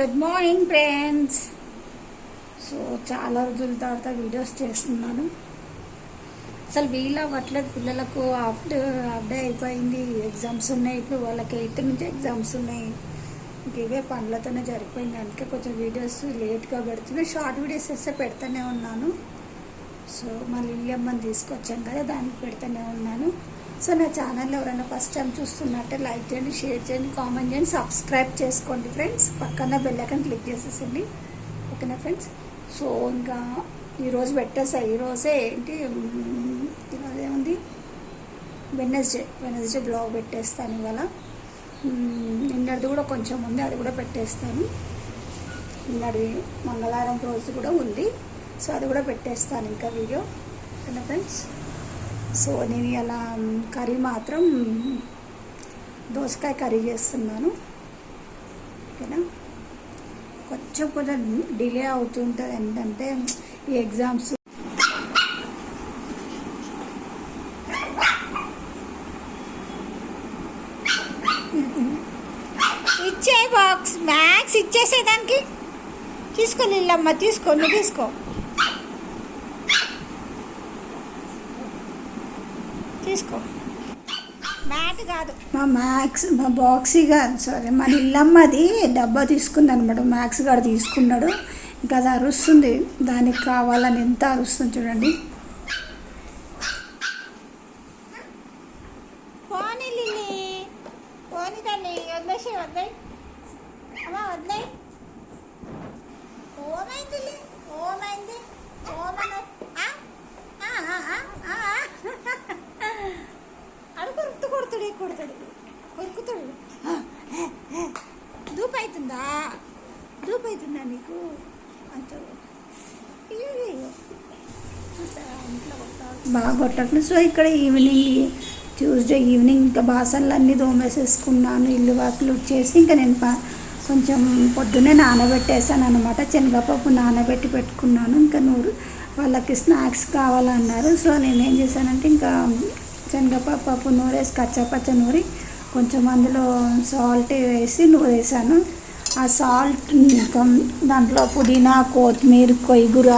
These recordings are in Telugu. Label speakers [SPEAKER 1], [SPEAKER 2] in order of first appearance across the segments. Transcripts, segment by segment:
[SPEAKER 1] గుడ్ మార్నింగ్ ఫ్రెండ్స్ సో చాలా రోజుల తర్వాత వీడియోస్ చేస్తున్నాను. అసలు వీలు అవ్వట్లేదు. పిల్లలకు హాఫ్ డే హాఫ్ డే అయిపోయింది. ఎగ్జామ్స్ ఉన్నాయి. ఇప్పుడు వాళ్ళకి ఎయిత్ నుంచి ఎగ్జామ్స్ ఉన్నాయి. ఇంక ఇవే పనులతోనే జరిగిపోయింది. అందుకే కొంచెం వీడియోస్ లేట్గా పెడుతున్నాయి షార్ట్ వీడియోస్ వేస్తే పెడుతూనే ఉన్నాను. సో మళ్ళీ ఇల్లమ్మని తీసుకొచ్చాం కదా దానికి పెడుతూనే ఉన్నాను. సో నా ఛానల్ ఎవరైనా ఫస్ట్ టైం చూస్తున్నట్టే లైక్ చేయండి షేర్ చేయండి కామెంట్ చేయండి సబ్స్క్రైబ్ చేసుకోండి ఫ్రెండ్స్. పక్కన బెల్ క్లిక్ చేసేసండి ఓకేనా ఫ్రెండ్స్? సో ఇంకా ఈరోజు పెట్టేసా. ఈరోజే ఏంటి? ఈరోజు ఏముంది? వెనస్డే వెనస్డే బ్లాగ్ పెట్టేస్తాను ఇవాళ. నిన్నటిది కూడా కొంచెం ఉంది అది కూడా పెట్టేస్తాను. నిన్నటి మంగళవారం రోజు కూడా ఉంది. సో అది కూడా పెట్టేస్తాను ఇంకా వీడియో. ఓకేనా ఫ్రెండ్స్? సో నేను ఇలా కర్రీ మాత్రం దోసకాయ కర్రీ చేస్తున్నాను. ఓకేనా? కొంచెం కొంచెం డిలే అవుతుంటుంది ఏంటంటే ఈ ఎగ్జామ్స్ ఇచ్చే బాక్స్ మ్యాక్స్ ఇచ్చేసేదానికి. తీసుకో నీళ్ళమ్మ తీసుకో నువ్వు తీసుకో. తీసుకో. మ్యాట్ కాదు. మా మ్యాక్స్ మా బాక్సీ కాదు సారీ మన ఇల్లమ్మది డబ్బా తీసుకుంది అనమాట మ్యాక్స్ గారు తీసుకున్నాడు. ఇంకా అది అరుస్తుంది. దానికి కావాలని ఎంత అరుస్తుంది చూడండి. బాగా కొట్టట్లేదు సో ఇక్కడ ఈవినింగ్ ట్యూస్డే ఈవినింగ్ ఇంకా బాసన్లు అన్నీ దోమేసేసుకున్నాను ఇల్లు వాకిలు చేసి. ఇంకా నేను కొంచెం పొద్దున్నే నానబెట్టేసాను అనమాట శనగపప్పు నానబెట్టి పెట్టుకున్నాను. ఇంకా నూరు వాళ్ళకి స్నాక్స్ కావాలన్నారు. సో నేను ఏం చేశానంటే ఇంకా శనగపప్పు పప్పు నూరేసి కచ్చపచ్చ నూరి కొంచెం అందులో సాల్ట్ వేసి నూరేసాను ఆ సాల్ట్ ఇంకా దాంట్లో పుదీనా కొత్తిమీర కొయ్యూర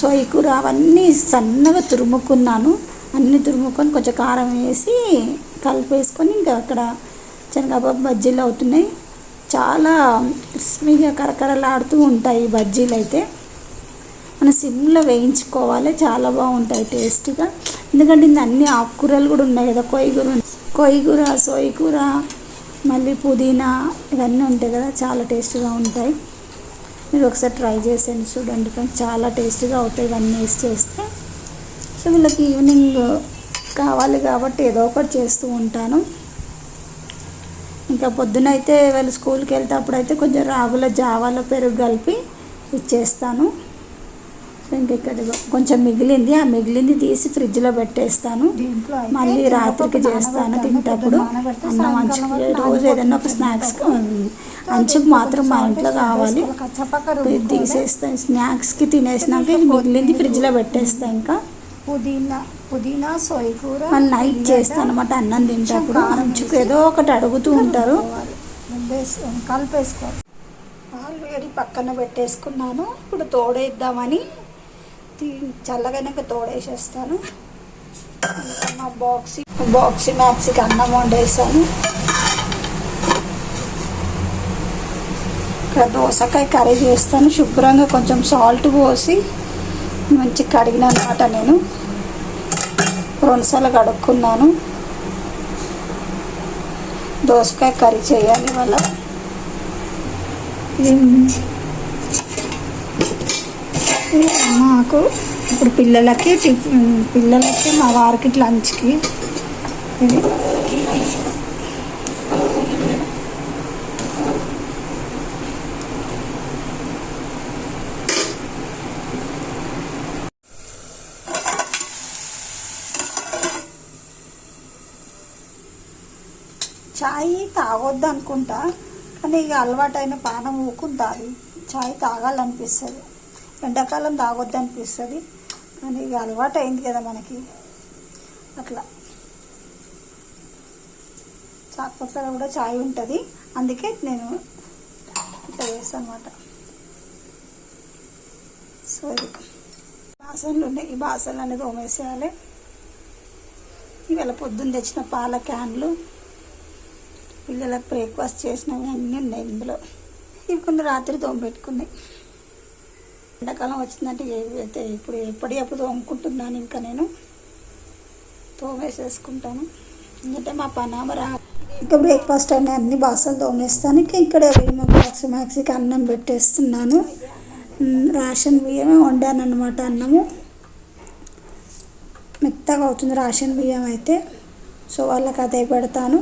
[SPEAKER 1] సోయికూర అవన్నీ సన్నగా తురుముకున్నాను. అన్నీ తురుముకొని కొంచెం కారం వేసి కలిపేసుకొని ఇంకా అక్కడ శనగపప్పు బజ్జీలు అవుతున్నాయి. చాలా క్రిస్పీగా కరకరలాడుతూ ఉంటాయి బజ్జీలు అయితే. మన సిమ్లో వేయించుకోవాలి చాలా బాగుంటాయి టేస్ట్గా. ఎందుకంటే ఇంత అన్ని ఆకుకూరలు కూడా ఉన్నాయి కదా కొయ్యగూర కొయ్యగూర సోయకూర మళ్ళీ పుదీనా ఇవన్నీ ఉంటాయి కదా చాలా టేస్ట్గా ఉంటాయి. మీరు ఒకసారి ట్రై చేసేయండి. చూడండి ఫ్రెండ్స్ చాలా టేస్టీగా అవుతాయి. ఇవన్నీ వేసి చేస్తే. సో వీళ్ళకి ఈవినింగ్ కావాలి కాబట్టి ఏదో ఒకటి చేస్తూ ఉంటాను. ఇంకా పొద్దున అయితే వాళ్ళు స్కూల్కి వెళ్తే అయితే కొంచెం రాగుల జావాలో పెరుగు కలిపి ఇచ్చేస్తాను. ఇంక ఇక్కడ కొంచెం మిగిలింది. ఆ మిగిలింది తీసి ఫ్రిడ్జ్లో పెట్టేస్తాను. మళ్ళీ రాత్రికి చేస్తాను తింటప్పుడు. అన్నం అంచుకి రోజు ఏదైనా ఒక స్నాక్స్ అంచుకు మాత్రం మా ఇంట్లో కావాలి. తీసేస్తాను స్నాక్స్కి తినేసినాక మిగిలింది ఫ్రిడ్జ్లో పెట్టేస్తా ఇంకా.
[SPEAKER 2] పుదీనా పుదీనా సోయి కూర
[SPEAKER 1] నైట్ చేస్తాను అనమాట అన్నం తింటప్పుడు. అంచుకు ఏదో ఒకటి అడుగుతూ ఉంటారు.
[SPEAKER 2] వేసి- కలిపేసుకో
[SPEAKER 1] ఆల్రెడీ పక్కన పెట్టేసుకున్నాను. ఇప్పుడు తోడేద్దామని చల్లగైనాక తోడేసేస్తాను. మా బాక్సి బాక్సి మ్యాక్సీకి అన్నం వండేసాను. ఇక్కడ దోసకాయ కర్రీ చేస్తాను. శుభ్రంగా కొంచెం సాల్ట్ పోసి మంచి కడిగిన అనమాట నేను రెండుసార్లు కడుక్కున్నాను. దోసకాయ కర్రీ చేయాలి వాళ్ళ మాకు ఇప్పుడు పిల్లలకి టిఫిన్ పిల్లలకి మా వారికి లంచ్కి ఇది. చాయ్ తాగొద్దు అనుకుంటా కానీ ఇక అలవాటైన పానం ఊకుంటుంది. చాయ్ తాగాలనిపిస్తుంది. ఎండాకాలం తాగొద్దు అనిపిస్తుంది. కానీ ఇక అలవాటు అయింది కదా మనకి. అట్లా. చాపపక్కన కూడా చాయ్ ఉంటుంది. అందుకే నేను ఇట్లా చేస్తాను అనమాట సో ఇది. బాసనలు ఉన్నాయి. ఈ బాసనలు అనేది తోమేసేయాలి. ఇవాళ పొద్దున్న తెచ్చిన పాల క్యాన్లు పిల్లలకు బ్రేక్ఫాస్ట్ చేసినవి అన్నీ ఉన్నాయి ఇందులో. ఇవి కొన్ని రాత్రి తోమపెట్టుకున్నాయి ఎండాకాలం వచ్చిందంటే ఏవి అయితే ఇప్పుడు ఎప్పటి ఎప్పుడు తోముకుంటున్నాను ఇంకా నేను. తోమేసేసుకుంటాను. ఎందుకంటే మా పనామ రా ఇంకా బ్రేక్ఫాస్ట్ అనే అన్ని బాసలు తోమేస్తాను. ఇంకా ఇక్కడ బాక్స్ మ్యాక్సీకి అన్నం పెట్టేస్తున్నాను. రేషన్ బియ్యమే వండాను అనమాట అన్నము. మెత్తగా అవుతుంది రేషన్ బియ్యం అయితే. సో వాళ్ళకి అదే పెడతాను.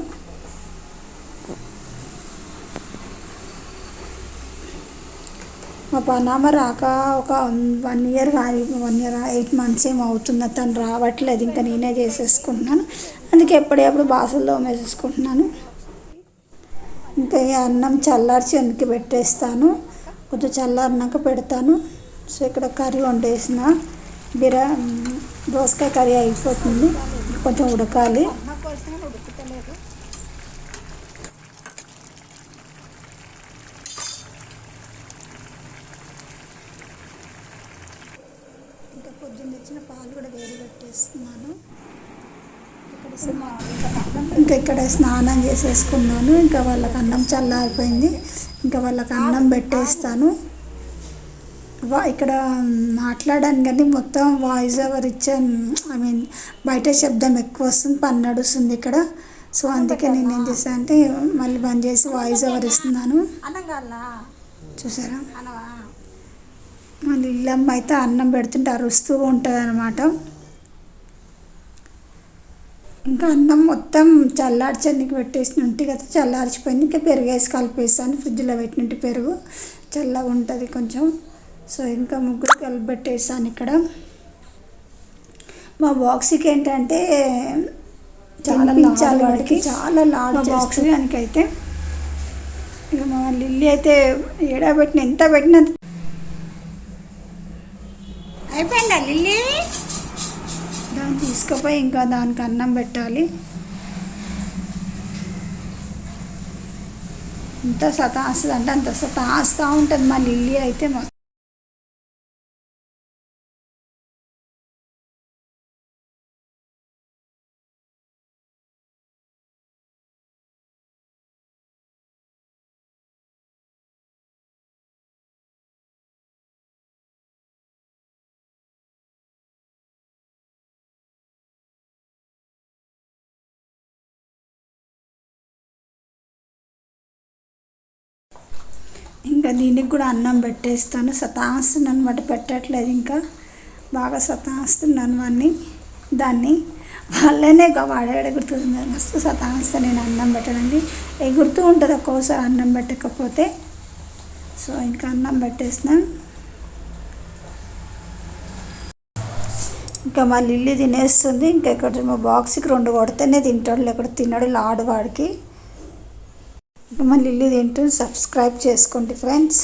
[SPEAKER 1] మా పనామ రాక ఒక వన్ ఇయర్ కానీ వన్ ఇయర్ ఎయిట్ మంత్స్ ఏమో అవుతుంది. తను రావట్లేదు. ఇంకా నేనే చేసేసుకుంటున్నాను. అందుకే ఎప్పుడెప్పుడు బాసల్లో వేసేసుకుంటున్నాను ఇంకా అన్నం చల్లార్చి వెనక్కి పెట్టేస్తాను. కొంచెం చల్లారినాక పెడతాను. సో ఇక్కడ కర్రీ వండేసిన. బిరా దోసకాయ కర్రీ అయిపోతుంది. కొంచెం ఉడకాలి ఇంకా పొద్దున్న ఇచ్చిన పాలు కూడా వేడి పెట్టేస్తున్నాను ఇక్కడ స్నా- ఇంకా ఇక్కడ స్నానం చేసేసుకున్నాను. ఇంకా వాళ్ళకి అన్నం చల్లారిపోయింది. ఇంకా వాళ్ళకి అన్నం పెట్టేస్తాను. వా ఇక్కడ మాట్లాడాను కానీ మొత్తం వాయిస్ ఓవర్ ఇచ్చాను ఐ మీన్ బయట శబ్దం ఎక్కువ వస్తుంది పని నడుస్తుంది ఇక్కడ. సో అందుకే నేను ఏం చేశాను అంటే మళ్ళీ బంద్ చేసి వాయిస్ ఓవర్ ఇస్తున్నాను. చూసారా? మళ్ళీ ఇల్లమ్మ అయితే అన్నం పెడుతుంటే అరుస్తూ ఉంటుంది అనమాట ఇంకా అన్నం మొత్తం చల్లార్చడానికి పెట్టేసిన ఉంటే కదా చల్లార్చిపోయింది. ఇంకా పెరుగు వేసి కలిపేస్తాను ఫ్రిడ్జ్లో పెట్టినట్టు పెరుగు చల్లగా ఉంటుంది కొంచెం. సో ఇంకా ముగ్గురు కలిపి పెట్టేసాను ఇక్కడ. మా బాక్స్కి ఏంటంటే చాలా
[SPEAKER 2] తినిపించాలి వాడికి.
[SPEAKER 1] చాలా లాడ్
[SPEAKER 2] మా
[SPEAKER 1] బాక్స్
[SPEAKER 2] బాక్స్
[SPEAKER 1] దానికి అయితే ఇక మా లిల్లీ అయితే ఏడా పెట్టిన ఎంత పెట్టినా
[SPEAKER 2] అయిపోయిందా లిల్లీ?
[SPEAKER 1] తీసుకుపోయి ఇంకా దానికి అన్నం పెట్టాలి. ఎంత సతాస్తుంది అంటే అంత సతాస్తూ ఉంటుంది మా లిల్లీ అయితే ఇంకా దీనికి కూడా అన్నం పెట్టేస్తాను. సతాస్తుంది అనమాట పెట్టట్లేదు ఇంకా. బాగా సతాస్తున్నాను వాడిని దాన్ని. వాళ్ళనే వాడే ఎగురుతుంది మస్తు సతాస్తా నేను అన్నం పెట్టడానికి ఎగురుతూ ఉంటుంది ఒక్కోసారి అన్నం పెట్టకపోతే. సో ఇంకా అన్నం పెట్టేస్తున్నాను ఇంకా మా లిల్లీ తినేస్తుంది. ఇంకా ఇక్కడ మా బాక్స్కి రెండు కొడితేనే తింటాడు. లేకపోతే తినడు. లాడు వాడికి. ఇంకా ఇల్లు తింటూ సబ్స్క్రైబ్ చేసుకోండి ఫ్రెండ్స్